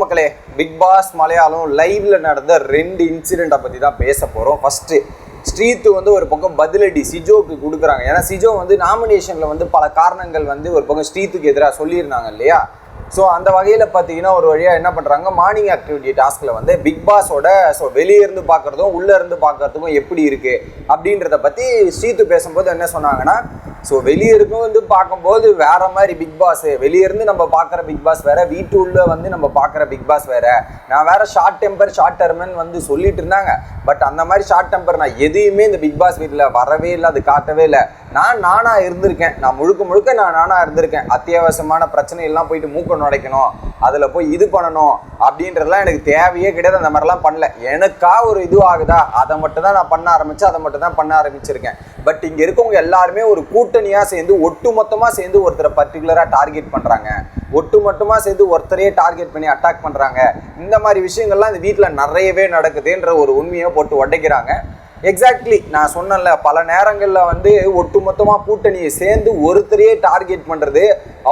வணக்கம் மக்களே big pass Malayalam லைவ்ல நடந்த ரெண்டு இன்சிடெண்ட்டை பற்றி தான் பேச போகிறோம் ஃபர்ஸ்ட் ஸ்ரீத்து வந்து ஒரு பக்கம் பதிலடி சிஜோக்கு கொடுக்குறாங்க. ஏன்னா சிஜோ வந்து நாமினேஷனில் வந்து பல காரணங்கள் வந்து ஒரு பக்கம் ஸ்ரீத்துக்கு எதிராக சொல்லியிருந்தாங்க இல்லையா? ஸோ அந்த வகையில் பார்த்தீங்கன்னா ஒரு வழியாக என்ன பண்ணுறாங்க மார்னிங் ஆக்டிவிட்டி டாஸ்கில் வந்து பிக் பாஸோட ஸோ வெளியே இருந்து பார்க்குறதும் உள்ளே இருந்து பார்க்குறதுக்கும் எப்படி இருக்குது அப்படின்றத பற்றி ஸ்ரீத்து பேசும்போது என்ன சொன்னாங்கன்னா ஸோ வெளியேருக்கும் வந்து பார்க்கும்போது வேற மாதிரி பிக் பாஸ் வெளியிருந்து நம்ம பார்க்குற பிக் பாஸ் வேற வீட்டு உள்ள வந்து நம்ம பார்க்குற பிக் பாஸ் வேற. நான் வேற ஷார்ட் டெம்பர் ஷார்ட் டெர்மன் வந்து சொல்லிட்டு இருந்தாங்க. பட் அந்த மாதிரி ஷார்ட் டெம்பர் நான் எதையுமே இந்த பிக் பாஸ் வீட்டில் வரவே இல்லை அது காட்டவே இல்லை. நான் நானா இருந்திருக்கேன். நான் முழுக்க முழுக்க நான் நானா இருந்திருக்கேன். அத்தியாவசியமான பிரச்சனை எல்லாம் போயிட்டு மூக்க நுடைக்கணும் அதில் போய் இது பண்ணணும் அப்படின்றதெல்லாம் எனக்கு தேவையே கிடையாது. அந்த மாதிரிலாம் பண்ணல. எனக்கா ஒரு இது ஆகுதா? அதை மட்டும் தான் நான் பண்ண ஆரம்பிச்சு அதை மட்டும் தான் பண்ண ஆரம்பிச்சிருக்கேன். பட் இங்கே இருக்கவங்க எல்லாருமே ஒரு கூட்டணியாக சேர்ந்து ஒட்டு மொத்தமாக சேர்ந்து ஒருத்தரை பர்டிகுலராக டார்கெட் பண்ணுறாங்க ஒட்டு மொத்தமாக சேர்ந்து ஒருத்தரையே டார்கெட் பண்ணி அட்டாக் பண்ணுறாங்க இந்த மாதிரி விஷயங்கள்லாம் இந்த வீட்டில் நிறையவே நடக்குதுன்ற ஒரு உண்மையை போட்டு உடைக்கிறாங்க. எக்ஸாக்ட்லி நான் சொன்னேன்ல பல நேரங்களில் வந்து ஒட்டுமொத்தமாக கூட்டணியை சேர்ந்து ஒருத்தரையே டார்கெட் பண்ணுறது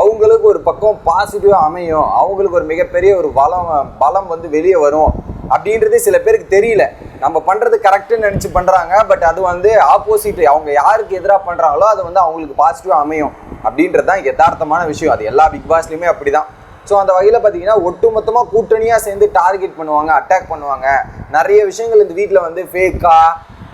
அவங்களுக்கு ஒரு பக்கம் பாசிட்டிவாக அமையும் அவங்களுக்கு ஒரு மிகப்பெரிய ஒரு பலம் பலம் வந்து வெளியே வரும் அப்படின்றது சில பேருக்கு தெரியல. நம்ம பண்ணுறது கரெக்டுன்னு நினச்சி பண்ணுறாங்க பட் அது வந்து ஆப்போசிட் அவங்க யாருக்கு எதிராக பண்ணுறாங்களோ அது வந்து அவங்களுக்கு பாசிட்டிவாக அமையும் அப்படின்றது தான் யதார்த்தமான விஷயம். அது எல்லா பிக் பாஸ்லேயுமே அப்படி தான் ஸோ அந்த வகையில் பார்த்தீங்கன்னா ஒட்டுமொத்தமாக கூட்டணியாக சேர்ந்து டார்கெட் பண்ணுவாங்க அட்டாக் பண்ணுவாங்க. நிறைய விஷயங்கள் இந்த வீட்டில் வந்து ஃபேக்காக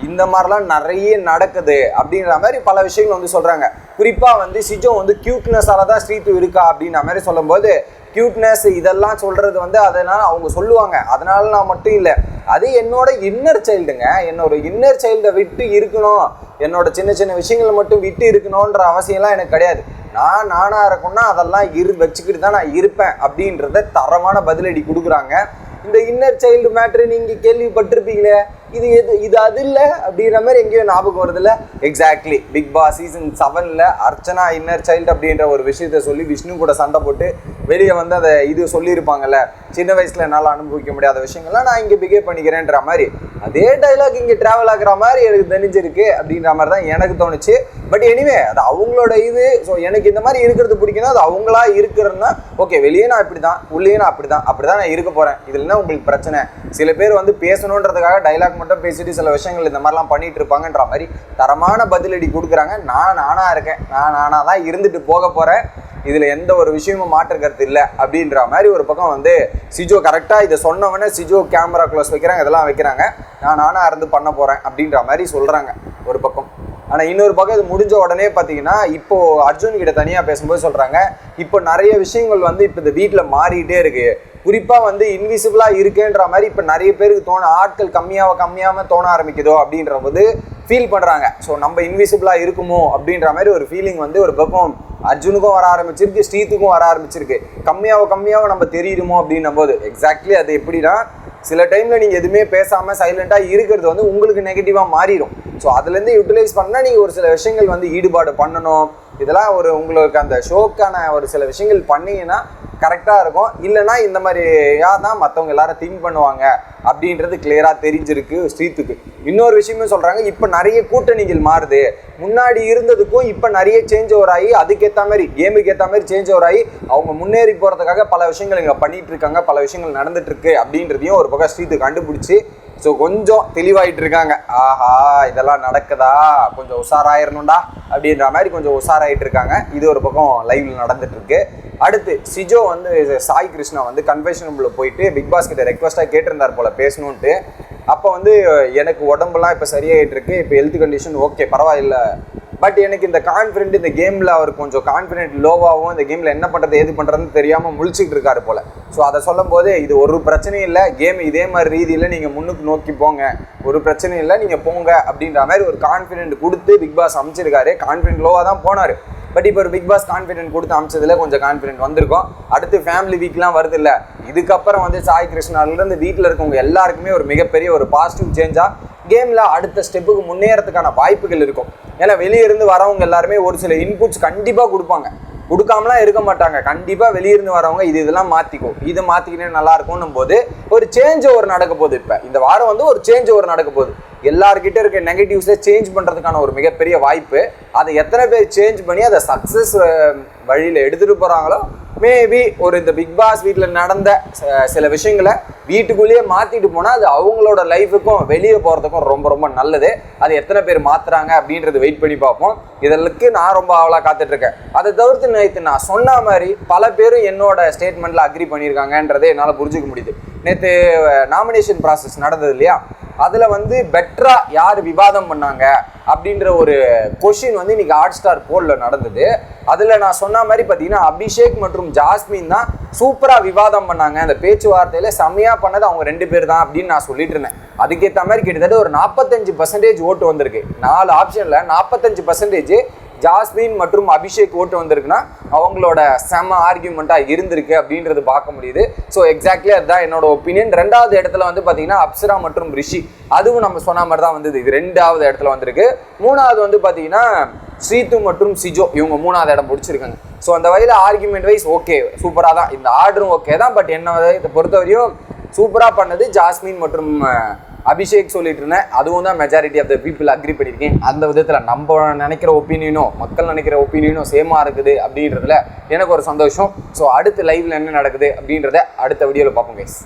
இந்த மாதிரிலாம் நிறைய நடக்குது அப்படின்ற மாதிரி பல விஷயங்கள் வந்து சொல்கிறாங்க குறிப்பாக வந்து சிஜோ வந்து க்யூட்னஸால தான் ஸ்ரீத்து இருக்கா அப்படின்ற மாதிரி சொல்லும்போது க்யூட்னஸ் இதெல்லாம் சொல்கிறது வந்து அதனால் அவங்க சொல்லுவாங்க. அதனால நான் மட்டும் இல்லை. அது என்னோட இன்னர் சைல்டுங்க என்னோட இன்னர் சைல்டை விட்டு இருக்கணும். என்னோட சின்ன சின்ன விஷயங்களை மட்டும் விட்டு இருக்கணுன்ற அவசியம்லாம் எனக்கு கிடையாது. நான் நானாக இருக்கணும்னா அதெல்லாம் இரு வச்சுக்கிட்டு தான் நான் இருப்பேன். அப்படின்றத தரமான பதிலடி கொடுக்குறாங்க. இந்த இன்னர் சைல்டு மேட்ரு நீங்கள் கேள்விப்பட்டிருப்பீங்களே? இது எது இது அது இல்லை அப்படின்ற மாதிரி எங்கேயும் ஞாபகம் வருதுல்ல? எக்ஸாக்ட்லி பிக் பாஸ் சீசன் செவனில் அர்ச்சனா இன்னர் சைல்டு அப்படின்ற ஒரு விஷயத்த சொல்லி விஷ்ணு கூட சண்டை போட்டு வெளியே வந்து அதை இது சொல்லியிருப்பாங்கல்ல சின்ன வயசில் என்னால் அனுபவிக்க முடியாத விஷயங்கள்லாம் நான் இங்கே பிகேவ் பண்ணிக்கிறேன்ற மாதிரி. அதே டைலாக் இங்கே ட்ராவல் ஆகிற மாதிரி எனக்கு தெரிஞ்சிருக்கு அப்படின்ற மாதிரி தான் எனக்கு தோணுச்சு. பட் எனிவே அது அவங்களோட இது ஸோ எனக்கு இந்த மாதிரி இருக்கிறது பிடிக்குன்னா அது அவங்களா இருக்கிறன்னா ஓகே வெளியே நான் இப்படி தான் உள்ளே நான் அப்படி தான் அப்படி தான் நான் இருக்க போகிறேன் இதில் உங்களுக்கு பிரச்சனை? சில பேர் வந்து பேசணுன்றதுக்காக டைலாக் மட்டும் பேசிட்டு சில விஷயங்கள் இந்த மாதிரிலாம் பண்ணிட்டு இருப்பாங்கன்ற மாதிரி தரமான பதிலடி கொடுக்குறாங்க. நான் நானாக இருக்கேன். நான் நானாக தான் இருந்துட்டு போக போகிறேன் இதில் எந்த ஒரு விஷயமும் மாற்று கருத்து இல்லை அப்படின்ற மாதிரி ஒரு பக்கம் வந்து சிஜோ கரெக்டாக இதை சொன்னவொடனே சிஜோ கேமரா க்ளோஸ் வைக்கிறாங்க இதெல்லாம் வைக்கிறாங்க. நான் நானாக இருந்து பண்ண போகிறேன் அப்படின்ற மாதிரி சொல்கிறாங்க ஒரு பக்கம். ஆனால் இன்னொரு பக்கம் இது முடிஞ்ச உடனே பார்த்தீங்கன்னா இப்போ அர்ஜுன் கிட்ட தனியாக பேசும்போது சொல்கிறாங்க இப்போ நிறைய விஷயங்கள் வந்து இப்போ இந்த வீட்டில் மாறிட்டே இருக்குது குறிப்பாக வந்து இன்விசிபிளாக இருக்குன்ற மாதிரி இப்போ நிறைய பேருக்கு தோண ஆட்கள் கம்மியாக கம்மியாமல் தோண ஆரம்பிக்குதோ அப்படின்ற போது ஃபீல் பண்ணுறாங்க ஸோ நம்ம இன்விசிபிளாக இருக்குமோ அப்படின்ற மாதிரி ஒரு ஃபீலிங் வந்து ஒரு பக்கம் அர்ஜுனுக்கும் வர ஆரம்பிச்சிருக்கு ஸ்ரீத்துக்கும் வர ஆரம்பிச்சிருக்கு. கம்மியாக கம்மியாக நம்ம தெரியுமோ அப்படின்னும் போது எக்ஸாக்ட்லி அது எப்படின்னா சில டைமில் நீங்கள் எதுவுமே பேசாமல் சைலண்ட்டாக இருக்கிறது வந்து உங்களுக்கு நெகட்டிவாக மாறிடும். ஸோ அதுலேருந்து யூட்டிலைஸ் பண்ணால் நீங்கள் ஒரு சில விஷயங்கள் வந்து ஈடுபாடு பண்ணணும். இதெல்லாம் ஒரு உங்களுக்கு அந்த ஷோக்கான ஒரு சில விஷயங்கள் பண்ணீங்கன்னா கரெக்டாக இருக்கும். இல்லைன்னா இந்த மாதிரியா தான் மற்றவங்க எல்லாரும் திங்க் பண்ணுவாங்க. அப்படின்றது கிளியராக தெரிஞ்சிருக்கு ஸ்ரீத்துக்கு. இன்னொரு விஷயமும் சொல்கிறாங்க இப்போ நிறைய கூட்டணிகள் மாறுது. முன்னாடி இருந்ததுக்கும் இப்போ நிறைய சேஞ்ச் ஓவர் ஆகி அதுக்கேற்ற மாதிரி கேமுக்கு ஏற்ற மாதிரி சேஞ்ச் ஓவர் ஆகி அவங்க முன்னேறி போகிறதுக்காக பல விஷயங்கள் இங்கே பண்ணிகிட்டு இருக்காங்க பல விஷயங்கள் நடந்துட்டுருக்கு அப்படின்றதையும் ஒரு பக்கம் ஸ்ரீத்து கண்டுபிடிச்சி ஸோ கொஞ்சம் தெளிவாயிட்டு இருக்காங்க. ஆஹா இதெல்லாம் நடக்குதா? கொஞ்சம் உஷாராயிரணும்டா அப்படின்ற மாதிரி கொஞ்சம் உஷாராயிட்டு இருக்காங்க. இது ஒரு பக்கம் லைவ்ல நடந்துட்டு இருக்கு அடுத்து சிஜோ வந்து சாய் கிருஷ்ணா வந்து கன்வென்ஷனபிள் போயிட்டு பிக் பாஸ் கிட்ட ரெக்வஸ்ட்டாக கேட்டிருந்தார் போல பேசணுன்ட்டு அப்போ வந்து எனக்கு உடம்புலாம் இப்போ சரியாயிட்டு இருக்கு. இப்போ ஹெல்த் கண்டிஷன் ஓகே பரவாயில்ல. பட் எனக்கு இந்த கான்ஃபிடென்ட் இந்த கேமில் அவர் கொஞ்சம் கான்ஃபிடென்ட் லோவாகவும் இந்த கேமில் என்ன பண்ணுறது எது பண்ணுறதுன்னு தெரியாமல் முழிச்சிட்டு இருக்காரு போல். ஸோ அதை சொல்லும் போது இது ஒரு பிரச்சனையும் இல்லை கேம் இதே மாதிரி ரீதியில் நீங்கள் முன்னுக்கு நோக்கி போங்க. ஒரு பிரச்சனையும் இல்லை நீங்கள் போங்க அப்படின்ற மாதிரி ஒரு கான்ஃபிடென்ட் கொடுத்து பிக் பாஸ் அமைச்சிருக்காரு. கான்ஃபிடென்ட் லோவாக தான் போனார். பட் இப்போ ஒரு பிக் பாஸ் கான்ஃபிடென்ட் கொடுத்து அமைச்சதில் கொஞ்சம் கான்ஃபிடென்ட் வந்திருக்கும். அடுத்து ஃபேமிலி வீக்லாம் வருது இல்லை. இதுக்கப்புறம் வந்து சாய் கிருஷ்ணாலேருந்து வீட்டில் இருக்கவங்க எல்லாருக்குமே ஒரு மிகப்பெரிய ஒரு பாசிட்டிவ் சேஞ்சாக கேமில் அடுத்த ஸ்டெப்புக்கு முன்னேறதுக்கான வாய்ப்புகள் இருக்கும். ஏன்னா வெளியே இருந்து வரவங்க எல்லாருமே ஒரு சில இன்புட்ஸ் கண்டிப்பாக கொடுப்பாங்க. கொடுக்காமலாம் இருக்க மாட்டாங்க. கண்டிப்பாக வெளியிருந்து வரவங்க இது இதெல்லாம் மாற்றிக்கும் இதை மாற்றிக்கிட்டே நல்லா இருக்கும்னும் போது ஒரு சேஞ்ச் ஓவர் நடக்க போகுது இப்போ. இந்த வாரம் வந்து ஒரு சேஞ்ச் ஓவர் நடக்க போகுது. எல்லார்கிட்ட இருக்க நெகட்டிவ்ஸை சேஞ்ச் பண்ணுறதுக்கான ஒரு மிகப்பெரிய வாய்ப்பு. அதை எத்தனை பேர் சேஞ்ச் பண்ணி அதை சக்ஸஸ் வழியில் எடுத்துகிட்டு போகிறாங்களோ மேபி ஒரு இந்த பிக் பாஸ் வீட்டில் நடந்த ச- சில விஷயங்களை வீட்டுக்குள்ளேயே மாற்றிட்டு போனால் அது அவங்களோட லைஃபுக்கும் வெளியே போகிறதுக்கும் ரொம்ப ரொம்ப நல்லது. அது எத்தனை பேர் மாற்றுறாங்க அப்படின்றது வெயிட் பண்ணி பார்ப்போம். இதற்கு நான் ரொம்ப ஆவலாக காத்துட்ருக்கேன். அதை தவிர்த்து நேற்று நான் சொன்ன மாதிரி பல பேரும் என்னோட ஸ்டேட்மெண்ட்டில் அக்ரி பண்ணியிருக்காங்கன்றதை என்னால் புரிஞ்சுக்க முடியுது. நேற்று நாமினேஷன் ப்ராசஸ் நடந்தது இல்லையா? அதில் வந்து பெட்டராக யார் விவாதம் பண்ணாங்க அப்படின்ற ஒரு கொஷின் வந்து இன்னைக்கு ஹாட் ஸ்டார் போலில் நடந்தது. அதில் நான் சொன்ன மாதிரி பார்த்தீங்கன்னா அபிஷேக் மற்றும் ஜாஸ்மின் தான் சூப்பராக விவாதம் பண்ணாங்க. அந்த பேச்சுவார்த்தையில் செம்மையாக பண்ணது அவங்க ரெண்டு பேர் தான் அப்படின்னு நான் சொல்லிட்டு இருந்தேன். அதுக்கேற்ற மாதிரி கிட்டத்தட்ட ஒரு நாற்பத்தஞ்சு பர்சன்டேஜ் ஓட்டு வந்திருக்கு. நாலு ஆப்ஷனில் நாற்பத்தஞ்சு பர்சன்டேஜ் ஜாஸ்மின் மற்றும் அபிஷேக் ஓட்டு வந்திருக்குன்னா அவங்களோட செம ஆர்கியூமெண்ட்டாக இருந்திருக்கு அப்படின்றது பார்க்க முடியுது. ஸோ எக்ஸாக்ட்லி அதுதான் என்னோட ஒப்பீனியன் ரெண்டாவது இடத்துல வந்து பார்த்தீங்கன்னா அப்சரா மற்றும் ரிஷி. அதுவும் நம்ம சொன்ன மாதிரி தான் வந்தது. இது ரெண்டாவது இடத்துல வந்திருக்கு. மூணாவது வந்து பார்த்தீங்கன்னா சீத்து மற்றும் சிஜோ. இவங்க மூணாவது இடம் பிடிச்சிருக்காங்க. ஸோ அந்த வகையில் ஆர்குமெண்ட் வைஸ் ஓகே சூப்பராக தான். இந்த ஆர்டரும் ஓகே தான். பட் என்ன இதை பொறுத்தவரையும் சூப்பராக பண்ணது ஜாஸ்மின் மற்றும் அபிஷேக் சொல்லிட்டு இருந்தேன். அதுவும் தான் majority of the people agree பண்ணியிருக்கேன். அந்த விதத்தில் நம்ம நினைக்கிற ஒப்பீனியனும் மக்கள் நினைக்கிற ஒப்பீனியனும் சேமாக இருக்குது அப்படின்றதுல எனக்கு ஒரு சந்தோஷம். ஸோ அடுத்து லைவில் என்ன நடக்குது அப்படின்றத அடுத்த வீடியோவில் பார்ப்போம் கைஸ்